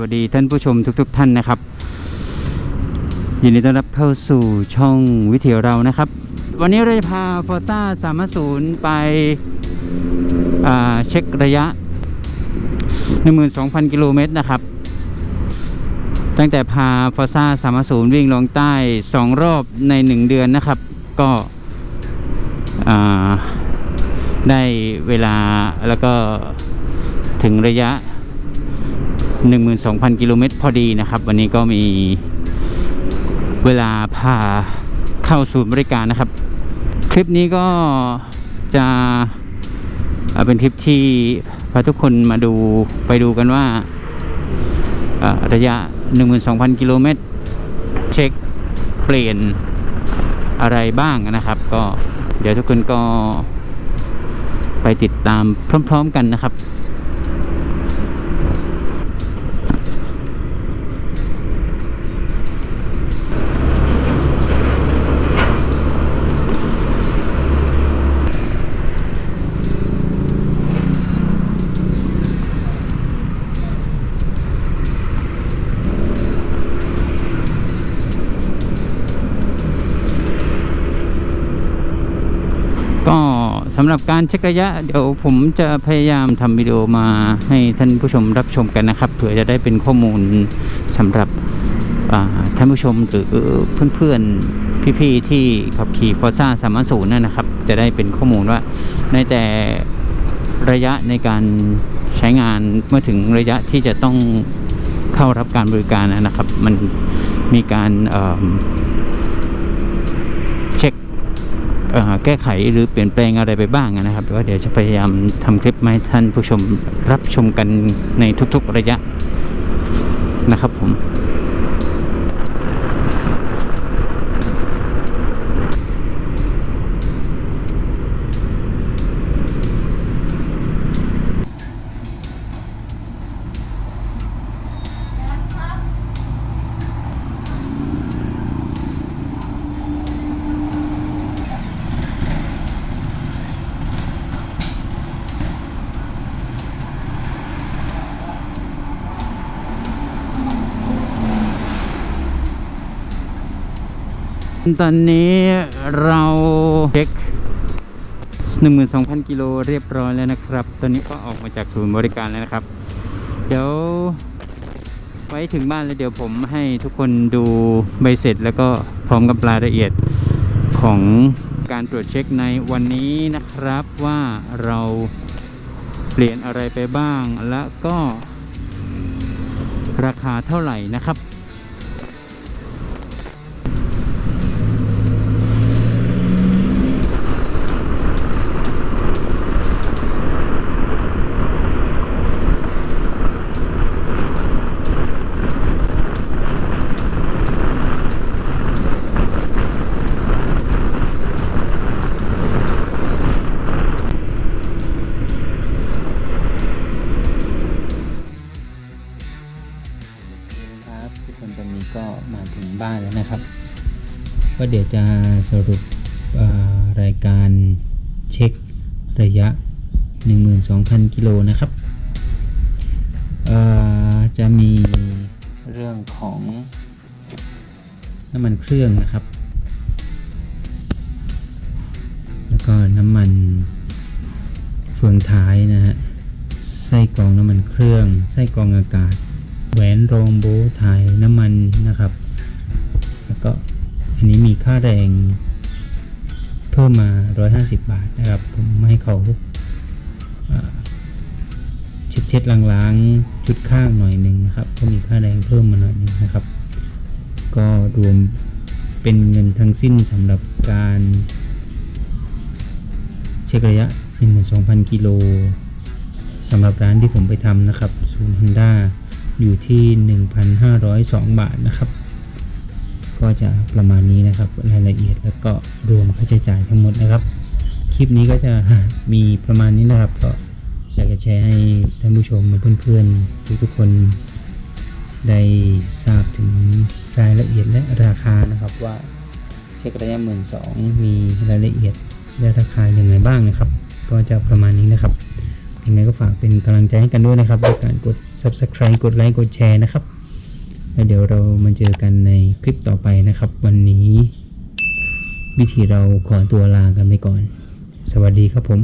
วัสดีท่านผู้ชมทุกๆท่านนะครับ ยินดีต้อนรับเข้าสู่ช่องวิถีเรานะครับ วันนี้เราจะพาฟอร์ต้าสามศูนย์ไปเช็คระยะ 12,000 กิโลเมตรนะครับ ตั้งแต่พาฟอร์ซ่าสามศูนย์วิ่งลงใต้ 2 รอบใน 1 เดือนนะครับ ก็ได้เวลาแล้วก็ถึงระยะ 12,000 กิโลเมตรพอดีนะครับ วันนี้ก็มีเวลาพาเข้าศูนย์บริการนะครับ คลิปนี้ก็จะเป็นคลิปที่พาทุกคนมาดูไปดูกันว่าเอ่อระยะ 12,000 กิโลเมตร เช็คเปลี่ยนอะไรบ้างนะครับ ก็เดี๋ยวทุกคนก็ไปติดตามพร้อม ๆ กันนะครับ สำหรับการเช็คระยะเดี๋ยวผมจะพยายามทำวิดีโอมาให้ท่านผู้ชมรับชมกันนะครับเผื่อจะได้เป็นข้อมูลสำหรับท่านผู้ชมหรือเพื่อนๆพี่ๆที่ขับขี่ฟอร์ซ่าสามศูนย์นั่นนะครับ จะได้เป็นข้อมูลว่าในแต่ระยะในการใช้งานเมื่อถึงระยะที่จะต้องเข้ารับการบริการนะครับ มันมีการเอิ่มเช็ค เอ่อ แก้ไขหรือเปลี่ยนแปลงอะไรไปบ้างนะครับว่าเดี๋ยวจะพยายามทำคลิปมาให้ท่านผู้ชมรับชมกันในทุกๆระยะนะครับผม ตอนนี้เราเช็ค12,000 กิโลเรียบร้อยแล้วนะครับ ตอนนี้ก็ออกมาจากศูนย์บริการแล้วนะครับ เดี๋ยว ไว้ถึงบ้านแล้วเดี๋ยวผมให้ทุกคนดูใบเสร็จแล้วก็พร้อมกับรายละเอียดของการตรวจเช็คในวันนี้นะครับว่าเราเปลี่ยนอะไรไปบ้าง และก็ราคาเท่าไหร่นะครับครับ บ้านแล้วนะครับ ก็เดี๋ยวจะสรุปรายการเช็คระยะ 12,000 กิโลนะครับจะมีเรื่องของน้ำมันเครื่องนะครับ แล้วก็น้ำมันเฟืองท้ายนะฮะ ไส้กรองน้ำมันเครื่อง ไส้กรองอากาศ แหวนรองโบว์ถ่ายน้ำมันนะครับ ก็อันนี้มีค่าแรงเพิ่มมา 150 บาทนะครับ ผมให้เขาเช็ดเช็ดล้างๆจุดข้างหน่อยหนึ่งนะครับ ก็มีค่าแรงเพิ่มมาหน่อยหนึงนะครับ ก็รวมเป็นเงินทั้งสิ้นสำหรับการเช็คระยะ 12,000 กิโลสำหรับร้านที่ผมไปทำนะครับศูนย์ฮอนด้าอยู่ที่ 1,502 บาทนะครับ ก็จะประมาณนี้นะครับรายละเอียดแล้วก็รวมค่าใช้จ่ายทั้งหมดนะครับ คลิปนี้ก็จะมีประมาณนี้นะครับ ก็อยากจะแชร์ให้ท่านผู้ชมและเพื่อนๆทุกๆคนได้ทราบถึงรายละเอียดและราคานะครับว่าเช็คระยะหมื่นสองมีรายละเอียดและราคาอย่างไรบ้างนะครับ ก็จะประมาณนี้นะครับยังไงก็ฝากเป็นกำลังใจให้กันด้วยนะครับด้วยการกด subscribe กดไลค์กดแชร์นะครับ แล้วเดี๋ยวเรามาเจอกันในคลิปต่อไปนะครับ วันนี้ วิธีเราขอตัวลากันไปก่อน สวัสดีครับผม